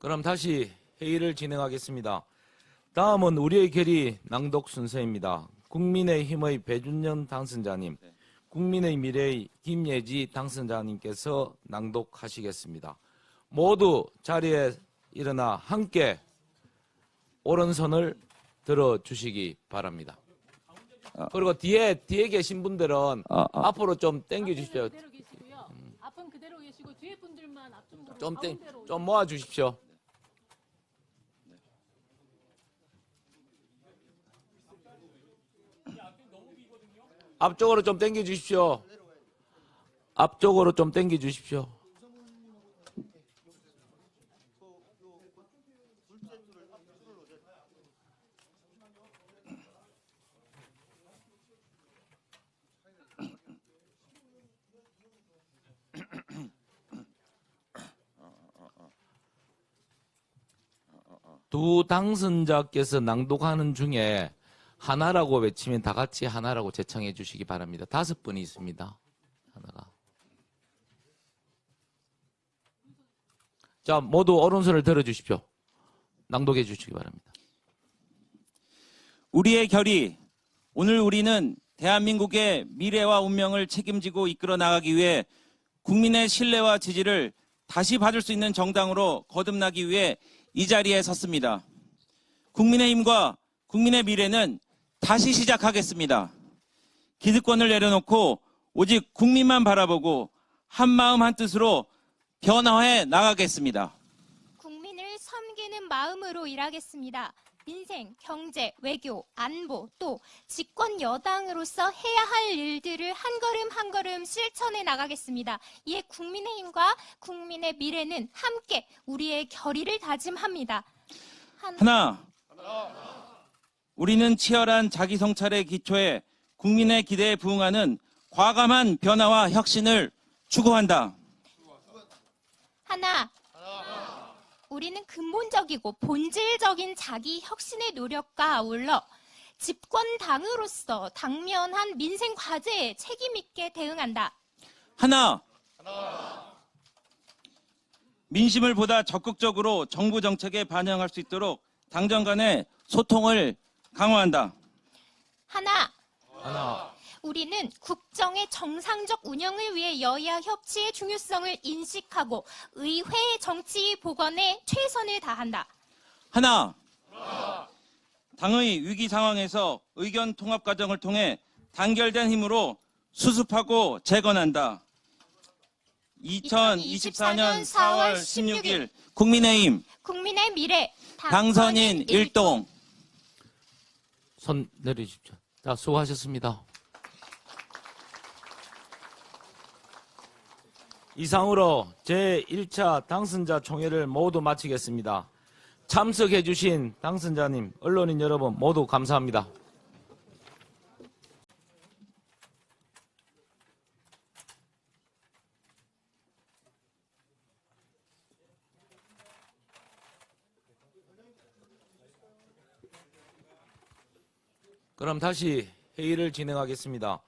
그럼 다시 회의를 진행하겠습니다. 다음은 우리의 결의 낭독 순서입니다. 국민의힘의 배준현 당선자님, 국민의 미래의 김예지 당선자님께서 낭독하시겠습니다. 모두 자리에 일어나 함께 오른손을 들어 주시기 바랍니다. 그리고 뒤에 뒤에 계신 분들은 아, 아. 앞으로 좀 당겨 주십시오. 계시고요. 앞은 그대로 계시고 뒤에 분들만 앞쪽으로 좀, 땡, 가운데로 좀 모아 주십시오. 앞쪽으로 좀 당겨 주십시오. 앞쪽으로 좀 당겨 주십시오. 두 당선자께서 낭독하는 중에 하나라고 외치면 다 같이 하나라고 제청해 주시기 바랍니다. 다섯 분이 있습니다. 하나가. 자, 모두 오른손을 들어 주십시오. 낭독해 주시기 바랍니다. 우리의 결의. 오늘 우리는 대한민국의 미래와 운명을 책임지고 이끌어 나가기 위해 국민의 신뢰와 지지를 다시 받을 수 있는 정당으로 거듭나기 위해 이 자리에 섰습니다. 국민의힘과 국민의 미래는 다시 시작하겠습니다. 기득권을 내려놓고 오직 국민만 바라보고 한마음 한뜻으로 변화해 나가겠습니다. 국민을 섬기는 마음으로 일하겠습니다. 민생, 경제, 외교, 안보, 또 집권 여당으로서 해야 할 일들을 한 걸음 한 걸음 실천해 나가겠습니다. 이에 국민의힘과 국민의 미래는 함께 우리의 결의를 다짐합니다. 한- 하나, 우리는 치열한 자기 성찰의 기초에 국민의 기대에 부응하는 과감한 변화와 혁신을 추구한다. 하나. 우리는 근본적이고 본질적인 자기 혁신의 노력과 아울러 집권 당으로서 당면한 민생 과제에 책임 있게 대응한다. 하나, 민심을 보다 적극적으로 정부 정책에 반영할 수 있도록 당정 간의 소통을 강화한다. 하나. 하나, 우리는 국정의 정상적 운영을 위해 여야 협치의 중요성을 인식하고 의회 정치 복원에 최선을 다한다. 하나, 당의 위기 상황에서 의견 통합 과정을 통해 단결된 힘으로 수습하고 재건한다. 2024년 4월 16일 국민의힘 국민의 미래 당선인 일동 손 내려주십시오. 자, 수고하셨습니다. 이상으로 제1차 당선자 총회를 모두 마치겠습니다. 참석해주신 당선자님, 언론인 여러분 모두 감사합니다. 그럼 다시 회의를 진행하겠습니다.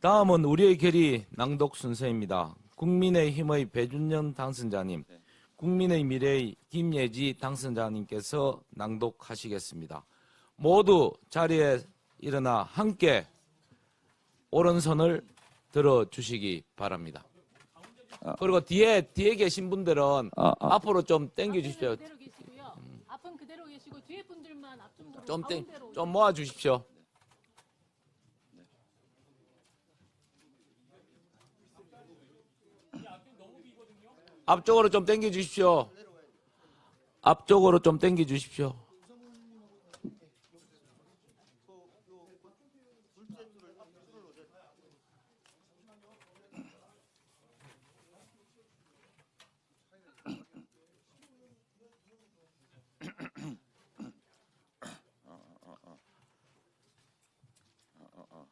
다음은 우리의 결의 낭독 순서입니다. 국민의힘의 배준현 당선자님, 국민의 미래의 김예지 당선자님께서 낭독하시겠습니다. 모두 자리에 일어나 함께 오른손을 들어 주시기 바랍니다. 그리고 뒤에 뒤에 계신 분들은 아, 아. 앞으로 좀 당겨 주십시오. 그대로 계시고요. 앞은 그대로 계시고 뒤에 분들만 앞쪽으로 좀, 땡, 가운데로 좀 모아 주십시오. 앞쪽으로 좀 당겨 주십시오. 앞쪽으로 좀 당겨 주십시오.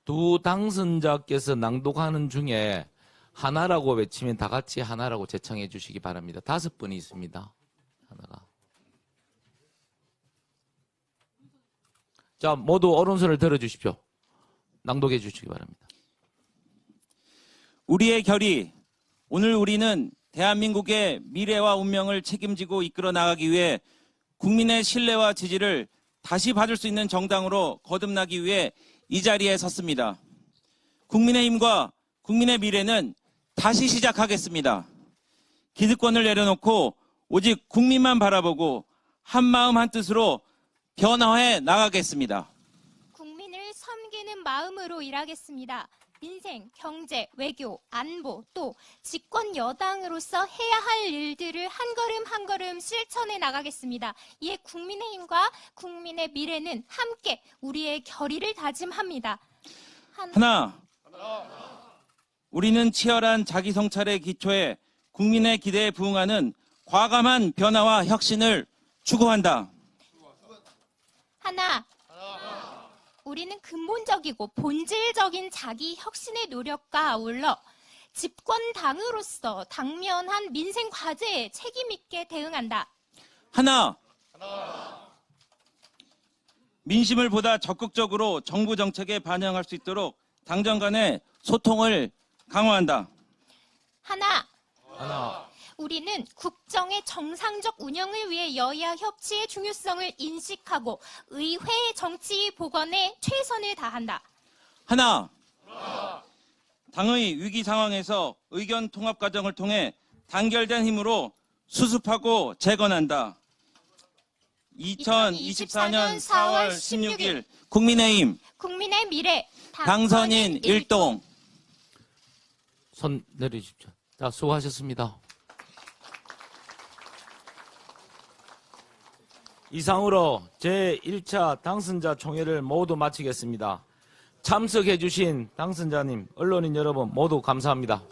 두 당선자께서 낭독하는 중에 하나라고 외치면 다 같이 하나라고 제청해 주시기 바랍니다. 다섯 분이 있습니다. 하나가. 자, 모두 오른손을 들어 주십시오. 낭독해 주시기 바랍니다. 우리의 결의. 오늘 우리는 대한민국의 미래와 운명을 책임지고 이끌어 나가기 위해 국민의 신뢰와 지지를 다시 받을 수 있는 정당으로 거듭나기 위해 이 자리에 섰습니다. 국민의힘과 국민의 미래는 다시 시작하겠습니다. 기득권을 내려놓고 오직 국민만 바라보고 한 마음 한 뜻으로 변화해 나가겠습니다. 국민을 섬기는 마음으로 일하겠습니다. 민생, 경제, 외교, 안보, 또 집권 여당으로서 해야 할 일들을 한 걸음 한 걸음 실천해 나가겠습니다. 이에 국민의힘과 국민의 미래는 함께 우리의 결의를 다짐합니다. 한- 하나, 우리는 치열한 자기 성찰의 기초에 국민의 기대에 부응하는 과감한 변화와 혁신을 추구한다. 하나. 우리는 근본적이고 본질적인 자기 혁신의 노력과 아울러 집권 당으로서 당면한 민생 과제에 책임 있게 대응한다. 하나, 민심을 보다 적극적으로 정부 정책에 반영할 수 있도록 당정 간의 소통을 강화한다. 하나. 하나, 우리는 국정의 정상적 운영을 위해 여야 협치의 중요성을 인식하고 의회 정치 복원에 최선을 다한다. 하나, 당의 위기 상황에서 의견 통합 과정을 통해 단결된 힘으로 수습하고 재건한다. 2024년 4월 16일 국민의힘 국민의 미래 당선인 일동 손 내려주십시오. 자, 수고하셨습니다. 이상으로 제1차 당선자 총회를 모두 마치겠습니다. 참석해주신 당선자님, 언론인 여러분 모두 감사합니다.